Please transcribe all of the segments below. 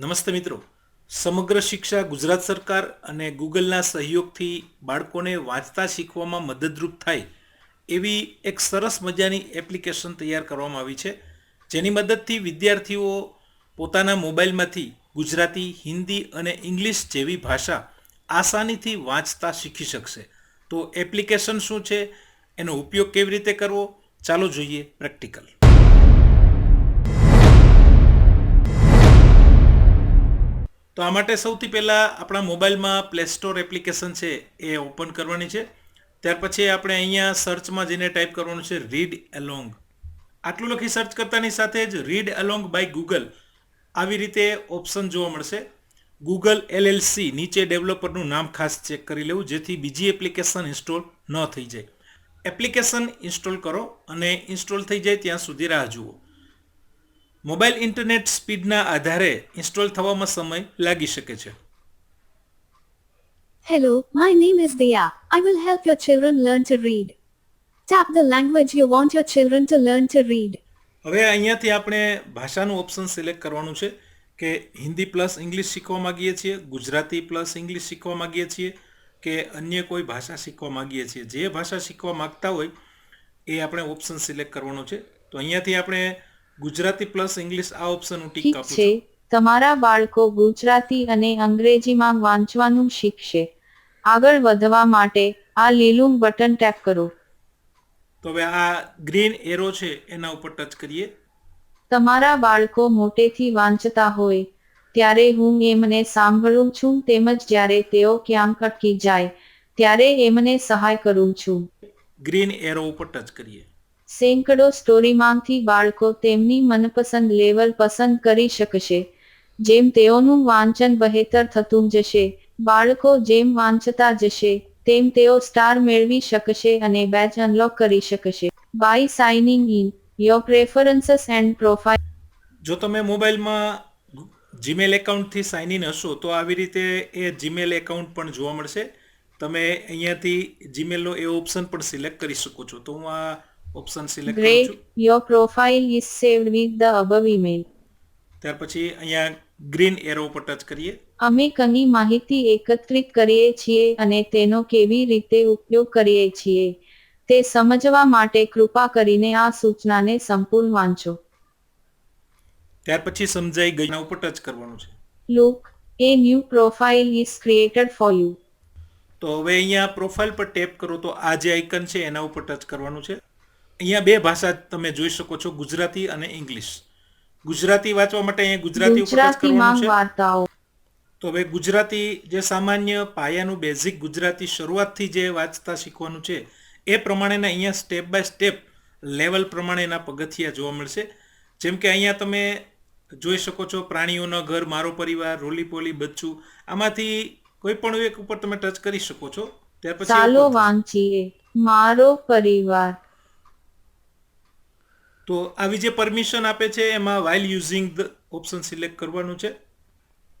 નમસ્તે મિત્રો. સમગ્ર શિક્ષા ગુજરાત સરકાર અને ગૂગલના સહયોગથી બાળકોને વાંચતા શીખવામાં મદદરૂપ થાય એવી એક સરસ મજાની એપ્લિકેશન તૈયાર કરવામાં આવી છે. જેની મદદથી વિદ્યાર્થીઓ પોતાના મોબાઈલમાંથી ગુજરાતી, હિન્દી અને ઇંગ્લિશ જેવી ભાષા આસાનીથી વાંચતા શીખી શકશે. તો એપ્લિકેશન શું છે? એનો ઉપયોગ કેવી રીતે કરવો? ચાલો જોઈએ પ્રેક્ટિકલ. તો આ માટે સૌથી પહેલાં આપણા મોબાઈલમાં પ્લે સ્ટોર એપ્લિકેશન છે એ ઓપન કરવાની છે. ત્યાર પછી આપણે અહીંયા સર્ચમાં જઈને ટાઈપ કરવાનું છે રીડ એલોંગ આટલું લખી સર્ચ કરતાની સાથે જ રીડ એલોંગ બાય ગૂગલ આવી રીતે ઓપ્શન જોવા મળશે. ગૂગલ એલએલસી નીચે ડેવલપરનું નામ ખાસ ચેક કરી લેવું, જેથી બીજી એપ્લિકેશન ઇન્સ્ટોલ ન થઈ જાય. એપ્લિકેશન ઇન્સ્ટોલ કરો અને ઇન્સ્ટોલ થઈ જાય ત્યાં સુધી રાહ જુઓ. મોબાઈલ ઇન્ટરનેટ સ્પીડના આધારે ઇન્સ્ટોલ થવામાં સમય લાગી શકે છે. Hello my name is Dia. I will help your children learn to read tap the language you want your children to learn to read હવે અહીંયાથી આપણે ભાષાનું ઓપ્શન સિલેક્ટ કરવાનું છે કે હિન્દી પ્લસ ઇંગ્લિશ શીખવા માંગીએ છીએ ગુજરાતી પ્લસ ઇંગ્લિશ શીખવા માંગીએ છીએ કે અન્ય કોઈ ભાષા શીખવા માંગીએ છીએ. જે ભાષા શીખવા માંગતા હોય એ આપણે ઓપ્શન સિલેક્ટ કરવાનો છે. તો અહીંયાથી આપણે ગુજરાતી પ્લસ ઇંગ્લિશ આ ઓપ્શન હું ટીક આપું છે. છું. તમારા બાળકો ગુજરાતી અને અંગ્રેજીમાં વાંચવાનું શીખશે. આગળ વધવા માટે આ લીલું બટન ટેપ કરો. તો હવે આ ગ્રીન એરો છે એના ઉપર ટચ કરીએ. તમારા બાળકો મોટેથી વાંચતા હોય ત્યારે હું એમને સાંભળું છું તેમજ જ્યારે તેઓ ક્યાંક અટકી જાય ત્યારે એમને સહાય કરું છું. ગ્રીન એરો ઉપર ટચ કરીએ. સેંકડો સ્ટોરીમાંથી બાળકો તેમની મનપસંદ લેવલ પસંદ કરી શકશે. જેમ તેઓનું વાંચન બહેતર થતું જશે, બાળકો જેમ વાંચતા જશે, તેમ તેઓ સ્ટાર મેળવી શકશે અને બેચ અનલોક કરી શકશે. By signing in your preferences and profile જો તમે મોબાઈલમાં જીમેલ એકાઉન્ટથી સાઇન ઇન હશો, તો આવી રીતે એ જીમેલ એકાઉન્ટ પણ જોવા મળશે. તમે અહીંયાથી જીમેલનો એ ઓપ્શન પણ સિલેક્ટ કરી શકો છો. તો હું આ ઓપ્શન સિલેક્ટ કરું છું. Your profile is saved with the above email ત્યાર પછી અહીંયા ગ્રીન એરો ઉપર ટચ કરીએ. અમે ઘણી માહિતી એકત્રિત કરીએ છીએ અને તેનો કેવી રીતે ઉપયોગ કરીએ છીએ. તે સમજવા માટે કૃપા કરીને આ સૂચનાને સંપૂર્ણ વાંચો. ત્યાર પછી સમજાઈ ગઈ એના ઉપર ટચ કરવાનું છે. Look a new profile is created for you તો હવે અહીંયા પ્રોફાઇલ પર ટેપ કરો તો આ જે આઇકન છે એના ઉપર ટચ કરવાનું છે. અહીંયા બે ભાષા તમે જોઈ શકો છો ગુજરાતી અને ઇંગ્લિશ. ગુજરાતી વાંચવા માટે અહીંયા ગુજરાતી ઉપર ટચ કરવાનું છે. તો હવે ગુજરાતી જે સામાન્ય પાયાનું બેઝિક ગુજરાતી શરૂઆતથી જે વાંચતા શીખવાનું છે એ પ્રમાણેના અહીંયા સ્ટેપ બાય સ્ટેપ લેવલ પ્રમાણેના પગથિયા જોવા મળશે. જેમ કે અહીંયા તમે જોઈ શકો છો પ્રાણીઓના ઘર મારો પરિવાર રોલી પોલી બચ્ચું આમાંથી કોઈ પણ એક ઉપર તમે ટચ કરી શકો છો. ત્યાર પછી ચાલો વાંચીએ. મારો પરિવાર. તો આવી જે પરમિશન આપે છે એમાં while using the option select કરવાનું છે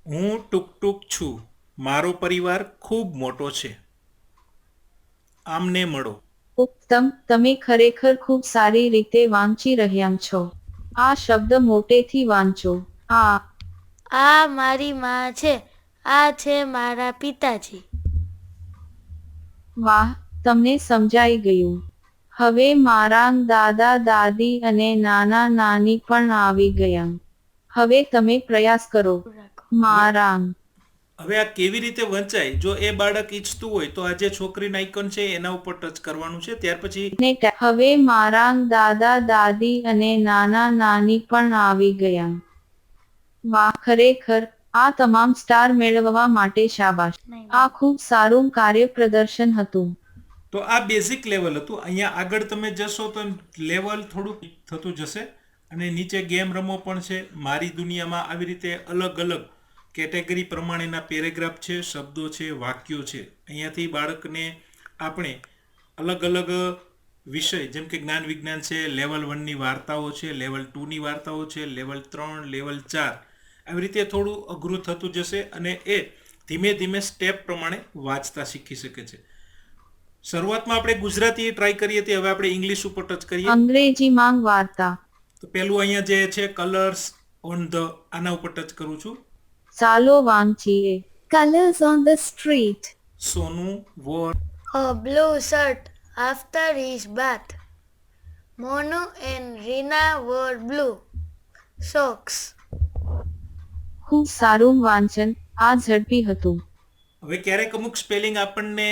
હું ટૂંક ટૂંક છું. મારો પરિવાર ખૂબ મોટો છે. આમને મળો. ઉત્તમ તમે ખરેખર ખૂબ સારી રીતે વાંચી રહ્યા છો. આ શબ્દ મોટેથી વાંચો. આ. આ મારી માં છે. આ છે મારા પિતાજી. વાહ તમને સમજાઈ ગયું. હવે મારા દાદા દાદી અને નાના નાની પણ આવી ગયા. હવે તમે પ્રયાસ કરો. મારા. હવે આ કેવી રીતે વંચાય? જો એ બાળક ઈચ્છતું હોય તો આ જે છોકરીના આઇકન છે એના ઉપર ટચ કરવાનું છે ત્યાર પછી હવે મારા દાદા દાદી અને નાના નાની પણ આવી ગયા. વાહ ખરેખર આ તમામ સ્ટાર મેળવવા માટે શાબાશ. આ ખૂબ સારું કાર્ય પ્રદર્શન હતું. તો આ બેઝિક લેવલ હતું. અહીંયા આગળ તમે જશો તો લેવલ થોડુંક થતું જશે. અને નીચે ગેમ રમો પણ છે. મારી દુનિયામાં આવી રીતે અલગ અલગ કેટેગરી પ્રમાણેના પેરેગ્રાફ છે, શબ્દો છે, વાક્યો છે. અહીંયાથી બાળકને આપણે અલગ અલગ વિષય, જેમ કે જ્ઞાન વિજ્ઞાન છે લેવલ વનની વાર્તાઓ છે લેવલ ટુની વાર્તાઓ છે લેવલ ત્રણ લેવલ ચાર. આવી રીતે થોડું અઘરું થતું જશે અને એ ધીમે ધીમે સ્ટેપ પ્રમાણે વાંચતા શીખી શકે છે. શરૂઆતમાં આપણે ગુજરાતી ટ્રાય કરીએ તે હવે આપણે ઇંગ્લિશ ઉપર ટચ કરીએ. અંગ્રેજીમાં વાર્તા. તો પેલું અહીંયા જે છે કલર્સ ઓન ધ આના ઉપર ટચ કરું છું. ચાલો વાંચીએ. કલર્સ ઓન ધ સ્ટ્રીટ સોનું war. A blue shirt after his bath. Monu and Rina wore blue socks. ખૂબ સારું વાંચન. આ ઝડપી હતું. હવે ક્યારેક અમુક સ્પેલિંગ આપણને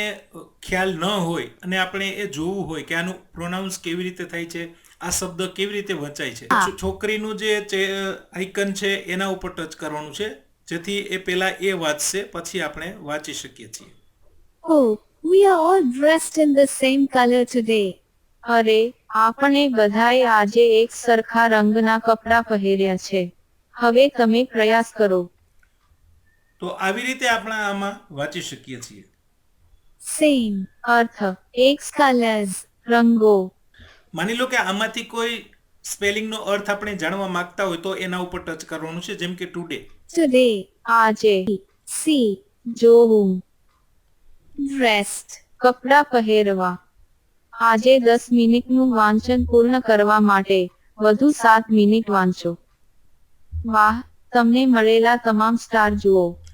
ખ્યાલ ન હોય અને આપણે એ જોવું હોય કે આનું પ્રોનાઉન્સ કેવી રીતે થાય છે આ શબ્દ કેવી રીતે વંચાય છે. છોકરીનું જે આઇકન છે એના ઉપર ટચ કરવાનું છે જેથી એ પહેલા એ વાંચશે પછી આપણે વાંચી શકીએ છીએ. ઓ we are all dressed in the same colour today અરે આપણે બધાએ આજે એક સરખા રંગના કપડાં પહેર્યા છે. હવે તમે પ્રયાસ કરો. તો આવી રીતે આપણે આમાં વાંચી શકીએ છીએ. સેમ અર્થ. એક્સ કલર્સ રંગો. માની લો કે આમાંથી કોઈ સ્પેલિંગનો અર્થ આપણે જાણવા માંગતા હોય તો એના ઉપર ટચ કરવાનું છે જેમ કે ટુડે ટુડે આજે. સી જોવું. ડ્રેસ્ડ કપડાં પહેરવા. આજે દસ મિનિટનું વાંચન પૂર્ણ કરવા માટે વધુ સાત મિનિટ વાંચો. વાહ તમને મળેલા તમામ સ્ટાર જુઓ.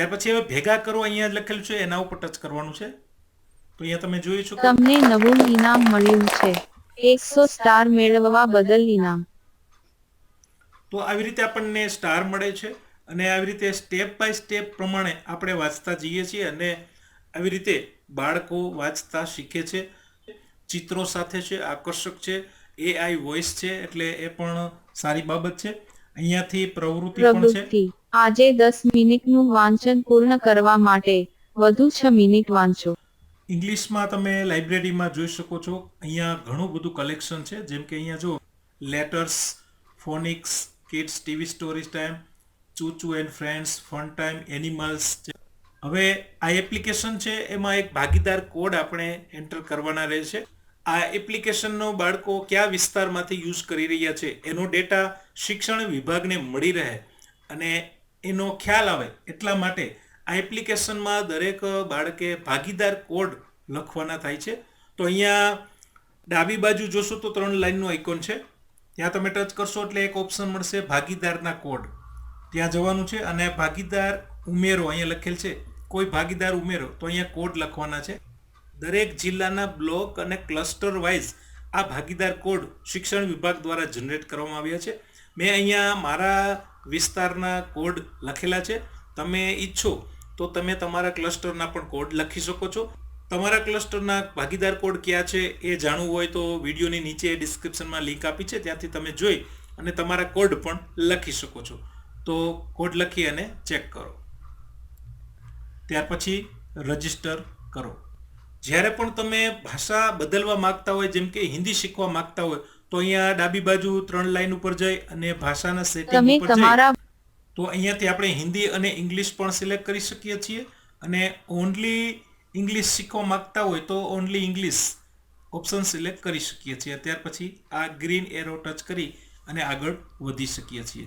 ત્યાર પછી હવે ભેગા કરો અહીંયા લખેલું છે એના ઉપર ટચ કરવાનું છે. તો અહીંયા તમે જોઈ છો તમને નવું ઇનામ મળ્યું છે. 100 સ્ટાર મેળવવા બદલ ઇનામ. તો આવી રીતે આપણને સ્ટાર મળે છે અને આવી રીતે સ્ટેપ બાય સ્ટેપ પ્રમાણે આપણે વાંચતા જઈએ છીએ અને આવી રીતે બાળકો વાંચતા શીખે છે. ચિત્રો સાથે છે આકર્ષક છે એઆઈ વોઇસ છે એટલે એ પણ સારી બાબત છે. અહીંયાથી પ્રવૃત્તિ પણ છે. આજે દસ મિનિટનું વાંચન પૂર્ણ કરવા માટે વધુ છ મિનિટ વાંચો. ઇંગ્લિશમાં તમે લાઇબ્રેરીમાં જોઈ શકો છો. અહીંયા ઘણું બધું કલેક્શન છે. જેમ કે અહીંયા જો letters, phonics, kids, TV stories time, ChuChu and friends, fun time, animals હવે આ એપ્લિકેશન છે એમાં એક ભાગીદાર કોડ આપણે એન્ટર કરવાના રહે છે આ એપ્લિકેશનનો બાળકો કયા વિસ્તારમાંથી યુઝ કરી રહ્યા છે? એનો ડેટા શિક્ષણ વિભાગને મળી રહે. અને એનો ખ્યાલ આવે એટલા માટે આ એપ્લિકેશનમાં દરેક બાળકે ભાગીદાર કોડ લખવાના થાય છે. તો અહીંયા ડાબી બાજુ જોશો તો ત્રણ લાઈનનો આઇકોન છે. ત્યાં તમે ટચ કરશો એટલે એક ઓપ્શન મળશે ભાગીદારના કોડ. ત્યાં જવાનું છે અને ભાગીદાર ઉમેરો અહીંયા લખેલ છે. કોઈ ભાગીદાર ઉમેરો તો અહીંયા કોડ લખવાના છે. દરેક જિલ્લાના બ્લોક અને ક્લસ્ટર વાઇઝ આ ભાગીદાર કોડ શિક્ષણ વિભાગ દ્વારા જનરેટ કરવામાં આવ્યા છે. મેં અહીંયા મારા વિસ્તારના કોડ લખેલા છે. તમે ઈચ્છો તો તમે તમારા ક્લસ્ટરના પણ કોડ લખી શકો છો. તમારા ક્લસ્ટરના ભાગીદાર કોડ ક્યાં છે એ જાણવું હોય તો વિડીયોની નીચે ડિસ્ક્રિપ્શનમાં લિંક આપી છે. ત્યાંથી તમે જોઈ અને તમારા કોડ પણ લખી શકો છો. તો કોડ લખી અને ચેક કરો. ત્યાર પછી રજિસ્ટર કરો. જ્યારે પણ તમે ભાષા બદલવા માંગતા હોય, જેમ કે હિન્દી શીખવા માગતા હોય તો અહીંયા ડાબી બાજુ ત્રણ લાઈન ઉપર જઈ અને ભાષાના સેટિંગ ઉપર જાય તો અહીંયાથી આપણે હિન્દી અને ઇંગ્લિશ પણ સિલેક્ટ કરી શકીએ છીએ અને ઓનલી ઇંગ્લિશ શીખવા માંગતા હોય તો ઓનલી ઇંગ્લિશ ઓપ્શન સિલેક્ટ કરી શકીએ છીએ. ત્યાર પછી આ ગ્રીન એરો ટચ કરી અને આગળ વધી શકીએ છીએ.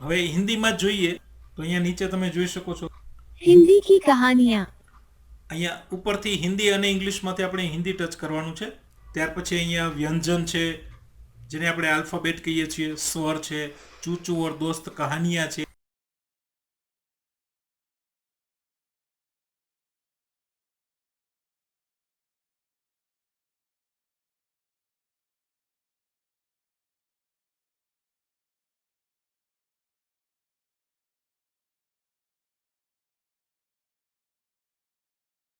હવે હિન્દીમાં જોઈએ તો અહીંયા નીચે તમે જોઈ શકો છો. હિન્દી કી કહાનિયા? અહીંયા ઉપરથી હિન્દી અને ઇંગ્લિશમાંથી આપણે હિન્દી ટચ કરવાનું છે. ત્યાર પછી અહીંયા વ્યંજન છે, જેને આપણે આલ્ફાબેટ કહીએ છીએ, સ્વર છે, ચૂચુવર, દોસ્ત કહાનિયા છે